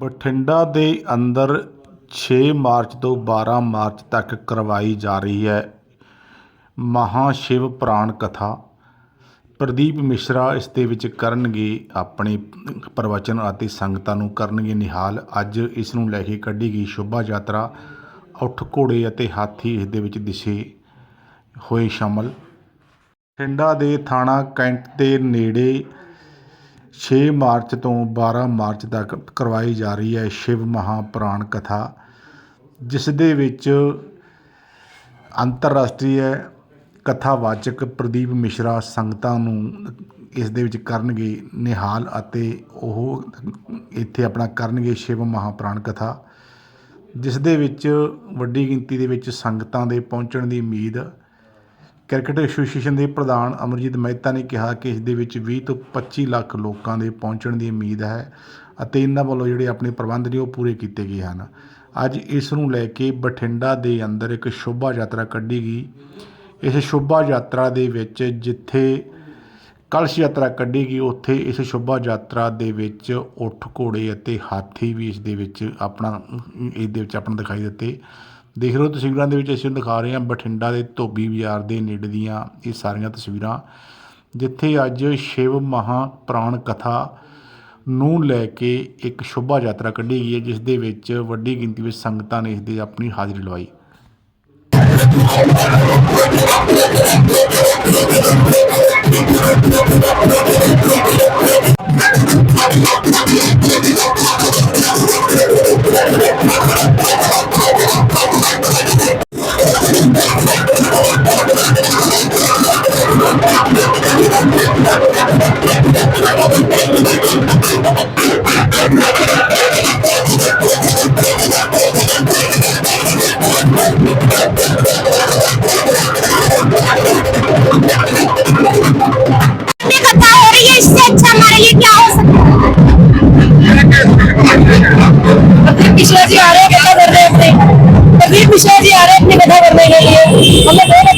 ਬਠਿੰਡਾ ਦੇ ਅੰਦਰ ਛੇ ਮਾਰਚ ਤੋਂ 12 ਮਾਰਚ ਤੱਕ ਕਰਵਾਈ ਜਾ ਰਹੀ ਹੈ ਮਹਾਂ ਸ਼ਿਵ ਪੁਰਾਣ ਕਥਾ। ਪ੍ਰਦੀਪ ਮਿਸ਼ਰਾ ਇਸ ਦੇ ਵਿੱਚ ਕਰਨਗੇ ਆਪਣੇ ਪ੍ਰਵਚਨ ਅਤੇ ਸੰਗਤਾਂ ਨੂੰ ਕਰਨਗੇ ਨਿਹਾਲ। ਅੱਜ ਇਸ ਨੂੰ ਲੈ ਕੇ ਕੱਢੀ ਗਈ ਸ਼ੋਭਾ ਯਾਤਰਾ। ਉੱਠ ਘੋੜੇ ਅਤੇ ਹਾਥੀ ਇਸ ਦੇ ਵਿੱਚ ਦਿਸੇ ਹੋਏ ਸ਼ਾਮਲ। ਬਠਿੰਡਾ ਦੇ ਥਾਣਾ ਕੈਂਟ ਦੇ ਨੇੜੇ 6 ਮਾਰਚ ਤੋਂ 12 ਮਾਰਚ ਤੱਕ ਕਰਵਾਈ ਜਾ ਰਹੀ ਹੈ ਸ਼ਿਵ ਮਹਾਪੁਰਾਣ ਕਥਾ, ਜਿਸ ਦੇ ਵਿੱਚ ਅੰਤਰਰਾਸ਼ਟਰੀ ਕਥਾਵਾਚਕ ਪ੍ਰਦੀਪ ਮਿਸ਼ਰਾ ਸੰਗਤਾਂ ਨੂੰ ਇਸ ਦੇ ਵਿੱਚ ਕਰਨਗੇ ਨਿਹਾਲ ਅਤੇ ਉਹ ਇੱਥੇ ਆਪਣਾ ਕਰਨਗੇ ਸ਼ਿਵ ਮਹਾਪੁਰਾਣ ਕਥਾ, ਜਿਸ ਦੇ ਵਿੱਚ ਵੱਡੀ ਗਿਣਤੀ ਦੇ ਵਿੱਚ ਸੰਗਤਾਂ ਦੇ ਪਹੁੰਚਣ ਦੀ ਉਮੀਦ ਕ੍ਰਿਕਟ ਐਸੋਸੀਏਸ਼ਨ ਦੇ ਪ੍ਰਧਾਨ ਅਮਰਜੀਤ ਮਹਿਤਾ ਨੇ ਕਿਹਾ ਕਿ ਇਸ ਦੇ ਵਿੱਚ 20 ਤੋਂ 25 ਲੱਖ ਲੋਕਾਂ ਦੇ ਪਹੁੰਚਣ ਦੀ ਉਮੀਦ ਹੈ ਅਤੇ ਇਹਨਾਂ ਵੱਲੋਂ ਜਿਹੜੇ ਆਪਣੇ ਪ੍ਰਬੰਧ ਨੇ ਉਹ ਪੂਰੇ ਕੀਤੇ ਗਏ ਹਨ। ਅੱਜ ਇਸ ਨੂੰ ਲੈ ਕੇ ਬਠਿੰਡਾ ਦੇ ਅੰਦਰ ਇੱਕ ਸ਼ੋਭਾ ਯਾਤਰਾ ਕੱਢੀ ਗਈ। ਇਸ ਸ਼ੋਭਾ ਯਾਤਰਾ ਦੇ ਵਿੱਚ ਜਿੱਥੇ ਕਲਸ਼ ਯਾਤਰਾ ਕੱਢੀ ਗਈ, ਉੱਥੇ ਇਸ ਸ਼ੋਭਾ ਯਾਤਰਾ ਦੇ ਵਿੱਚ ਉੱਠ ਘੋੜੇ ਅਤੇ ਹਾਥੀ ਵੀ ਇਸ ਦੇ ਵਿੱਚ ਆਪਣਾ, ਇਸ ਦੇ ਵਿੱਚ ਆਪਣਾ ਦਿਖਾਈ ਦਿੱਤੇ। ਦੇਖ ਰਹੇ ਹੋ ਤਸਵੀਰਾਂ ਦੇ ਵਿੱਚ ਅਸੀਂ ਦਿਖਾ ਰਹੇ ਹਾਂ ਬਠਿੰਡਾ ਦੇ ਧੋਬੀ ਬਾਜ਼ਾਰ ਦੇ ਨੇੜੇ ਦੀਆਂ ਇਹ ਸਾਰੀਆਂ ਤਸਵੀਰਾਂ, ਜਿੱਥੇ ਅੱਜ ਸ਼ਿਵ ਮਹਾ ਪ੍ਰਾਣ ਕਥਾ ਨੂੰ ਲੈ ਕੇ ਇੱਕ ਸ਼ੋਭਾ ਯਾਤਰਾ ਕੱਢੀ ਗਈ ਹੈ, ਜਿਸ ਦੇ ਵਿੱਚ ਵੱਡੀ ਗਿਣਤੀ ਵਿੱਚ ਸੰਗਤਾਂ ਨੇ ਇਸ ਦੇ ਆਪਣੀ ਹਾਜ਼ਰੀ ਲਵਾਈ। मिश्रा जी आ रहे हैं कथा कर रहे हैं अपने प्रदीप मिश्रा जी आ रहे हैं अपनी कथा करने के लिए हमें बहुत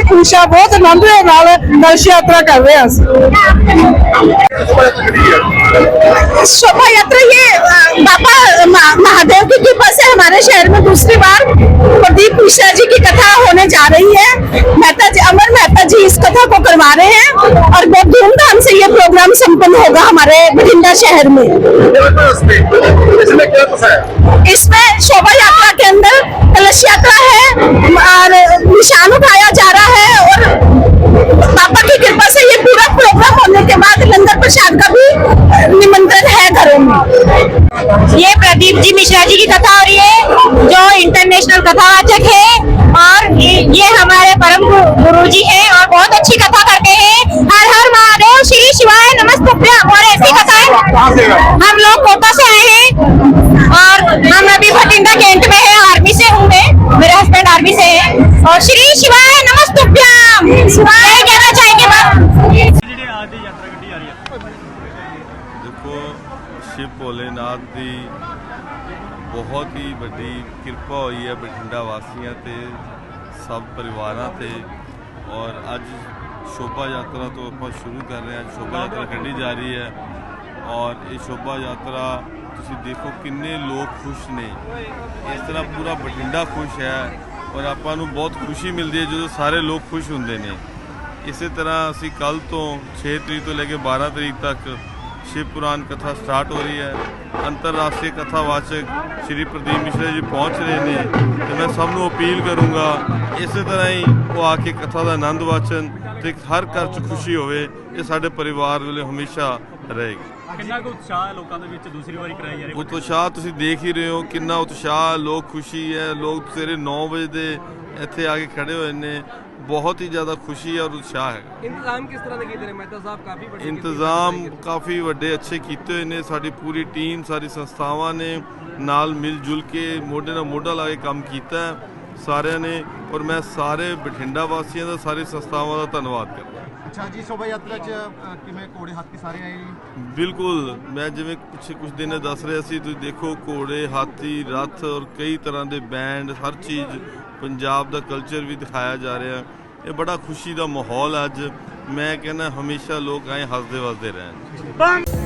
ਖੁਸ਼ ਹਾਂ ਬਹੁਤ ਆਨੰਦ ਦੇ ਨਾਲ ਕਲਸ਼ ਯਾਤਰਾ ਕਰ ਰਹੇ ਹਾਂ ਅਸੀਂ शोभा यात्रा ये अ, बाबा महा- महादेव की कृपा से हमारे शहर में दूसरी बार प्रदीप मिश्रा जी की कथा होने जा रही है मेहता जी अमर मेहता जी इस कथा को करवा रहे हैं और बहुत धूमधाम से ये प्रोग्राम संपन्न होगा हमारे बठिंडा शहर में इसमें क्या पता है इसमें शोभा यात्रा के अंदर कलश यात्रा है और निशान उठाया जा रहा है और पापा की कृपा से ये पूरा प्रोग्राम होने के बाद लंगर प्रसाद का भी निमंत्रण है घरों में। ये प्रदीप जी मिश्रा जी की कथा हो रही है, जो इंटरनेशनल कथावाचक ਦੇਖੋ, ਸ਼ਿਵ ਭੋਲੇਨਾਥ ਦੀ ਬਹੁਤ ਹੀ ਵੱਡੀ ਕਿਰਪਾ ਹੋਈ ਹੈ ਬਠਿੰਡਾ ਵਾਸੀਆਂ ਤੇ, ਸਭ ਪਰਿਵਾਰਾਂ ਤੇ। ਔਰ ਅੱਜ ਸ਼ੋਭਾ ਯਾਤਰਾ ਤੋਂ ਆਪਾਂ ਸ਼ੁਰੂ ਕਰ ਰਹੇ ਹਾਂ। ਸ਼ੋਭਾ ਯਾਤਰਾ ਕੱਢੀ ਜਾ ਰਹੀ ਹੈ। ਔਰ ਇਹ ਸ਼ੋਭਾ ਯਾਤਰਾ ਤੁਸੀਂ ਦੇਖੋ ਕਿੰਨੇ ਲੋਕ ਖੁਸ਼ ਨੇ। ਇਸ ਤਰ੍ਹਾਂ ਪੂਰਾ ਬਠਿੰਡਾ ਖੁਸ਼ ਹੈ। ਔਰ ਆਪਾਂ ਨੂੰ ਬਹੁਤ ਖੁਸ਼ੀ ਮਿਲਦੀ ਹੈ ਜਦੋਂ ਸਾਰੇ ਲੋਕ ਖੁਸ਼ ਹੁੰਦੇ ਨੇ। ਇਸੇ ਤਰ੍ਹਾਂ ਅਸੀਂ ਕੱਲ ਤੋਂ 6 ਤਰੀਕ ਤੋਂ ਲੈ ਕੇ 12 ਤਰੀਕ ਤੱਕ ਸ਼ਿਵ ਪੁਰਾਣ ਕਥਾ ਸਟਾਰਟ ਹੋ ਰਹੀ ਹੈ। ਅੰਤਰਰਾਸ਼ਟਰੀ ਕਥਾਵਾਚਕ ਸ਼੍ਰੀ ਪ੍ਰਦੀਪ ਮਿਸ਼ਰਾ ਜੀ ਪਹੁੰਚ ਰਹੇ ਨੇ ਤੇ ਮੈਂ ਸਭ ਨੂੰ ਅਪੀਲ ਕਰੂੰਗਾ ਇਸੇ ਤਰ੍ਹਾਂ ਹੀ ਉਹ ਆ ਕੇ ਕਥਾ ਦਾ ਆਨੰਦ ਵਾਚਨ ਤੇ ਹਰ ਘਰ 'ਚ ਖੁਸ਼ੀ ਹੋਵੇ, ਇਹ ਸਾਡੇ ਪਰਿਵਾਰ ਵੇਲੇ ਹਮੇਸ਼ਾ ਰਹੇਗੀ। ਕਿੰਨਾ ਕੁ ਉਤਸ਼ਾਹ ਹੈ ਲੋਕਾਂ ਦੇ ਵਿੱਚ ਦੂਸਰੀ ਵਾਰੀ ਕਰਾਈ ਜਾ ਰਹੀ ਹੈ? ਉਤਸ਼ਾਹ ਤੁਸੀਂ ਦੇਖ ਹੀ ਰਹੇ ਹੋ ਕਿੰਨਾ ਉਤਸ਼ਾਹ ਲੋਕ ਖੁਸ਼ੀ ਹੈ ਲੋਕ ਸਵੇਰੇ 9 ਵਜੇ ਦੇ ਇੱਥੇ ਆ ਕੇ ਖੜੇ ਹੋਏ ਨੇ ਬਹੁਤ ਹੀ ਜ਼ਿਆਦਾ ਖੁਸ਼ੀ ਹੈ ਔਰ ਉਤਸ਼ਾਹ ਹੈ। ਇੰਤਜ਼ਾਮ ਕਿਸ ਤਰ੍ਹਾਂ ਦੇ ਕੀਤੇ ਨੇ? ਮਹਿਤਾ ਸਾਹਿਬ ਕਾਫੀ ਵੱਡੇ ਇੰਤਜ਼ਾਮ ਕਾਫੀ ਵੱਡੇ ਅੱਛੇ ਕੀਤੇ ਹੋਏ ਨੇ ਸਾਡੀ ਪੂਰੀ ਟੀਮ ਸਾਰੀ ਸੰਸਥਾਵਾਂ ਨੇ ਨਾਲ ਮਿਲ ਜੁਲ ਕੇ ਮੋਢੇ ਨਾਲ ਮੋਢਾ ਲਾ ਕੇ ਕੰਮ ਕੀਤਾ। ਸਾਰਿਆਂ ਨੇ ਔਰ ਮੈਂ ਸਾਰੇ ਬਠਿੰਡਾ ਵਾਸੀਆਂ ਦਾ ਸਾਰੇ ਸੰਸਥਾਵਾਂ ਦਾ ਧੰਨਵਾਦ ਕਰਦਾ ਅੱਛਾ ਜੀ ਸ਼ੋਭਾ ਯਾਤਰਾ 'ਚ ਅ, ਕਿਵੇਂ ਘੋੜੇ ਹਾਥੀ ਸਾਰੇ ਆਏ ਜੀ? ਬਿਲਕੁਲ ਮੈਂ ਜਿਵੇਂ ਕੁਝ ਕੁਝ ਦਿਨ ਦੱਸ ਰਿਹਾ ਸੀ ਤੁਸੀਂ ਦੇਖੋ ਘੋੜੇ ਹਾਥੀ ਰੱਥ ਔਰ ਕਈ ਤਰ੍ਹਾਂ ਦੇ ਬੈਂਡ ਹਰ ਚੀਜ਼ ਪੰਜਾਬ ਦਾ ਕਲਚਰ ਵੀ ਦਿਖਾਇਆ ਜਾ ਰਿਹਾ। ਇਹ ਬੜਾ ਖੁਸ਼ੀ ਦਾ ਮਾਹੌਲ ਹੈ ਅੱਜ। ਮੈਂ ਕਹਿੰਦਾ ਹਮੇਸ਼ਾ ਲੋਕ ਐਂ ਹੱਸਦੇ ਵਸਦੇ ਰਹਿਣ।